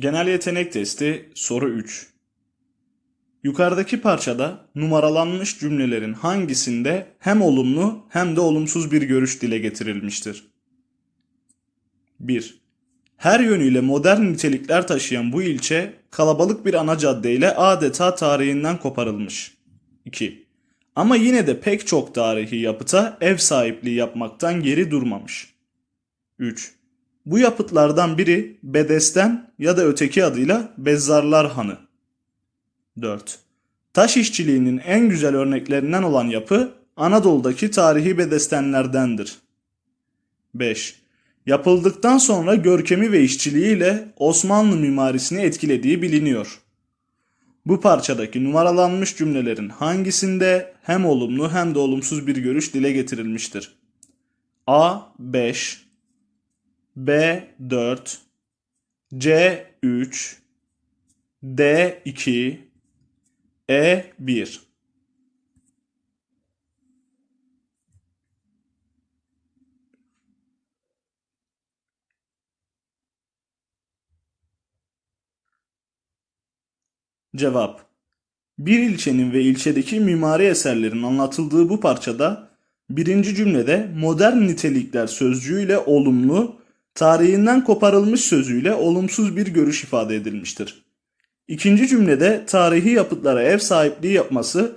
Genel yetenek testi soru 3. Yukarıdaki parçada numaralanmış cümlelerin hangisinde hem olumlu hem de olumsuz bir görüş dile getirilmiştir? 1. Her yönüyle modern nitelikler taşıyan bu ilçe kalabalık bir ana caddeyle adeta tarihinden koparılmış. 2. Ama yine de pek çok tarihi yapıta ev sahipliği yapmaktan geri durmamış. 3. Bu yapıtlardan biri Bedesten ya da öteki adıyla Bezzarlar Hanı. 4. Taş işçiliğinin en güzel örneklerinden olan yapı Anadolu'daki tarihi bedestenlerdendir. 5. Yapıldıktan sonra görkemi ve işçiliğiyle Osmanlı mimarisini etkilediği biliniyor. Bu parçadaki numaralanmış cümlelerin hangisinde hem olumlu hem de olumsuz bir görüş dile getirilmiştir? A 5 B 4 C 3 D 2 E 1 Cevap. Bir ilçenin ve ilçedeki mimari eserlerin anlatıldığı bu parçada birinci cümlede modern nitelikler sözcüğüyle olumlu, tarihinden koparılmış sözüyle olumsuz bir görüş ifade edilmiştir. İkinci cümlede tarihi yapıtlara ev sahipliği yapması,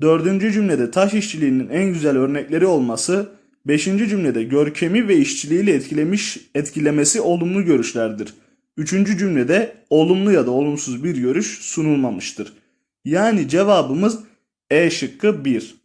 dördüncü cümlede taş işçiliğinin en güzel örnekleri olması, beşinci cümlede görkemi ve işçiliğiyle etkilemiş etkilemesi olumlu görüşlerdir. Üçüncü cümlede olumlu ya da olumsuz bir görüş sunulmamıştır. Yani cevabımız E şıkkı 1.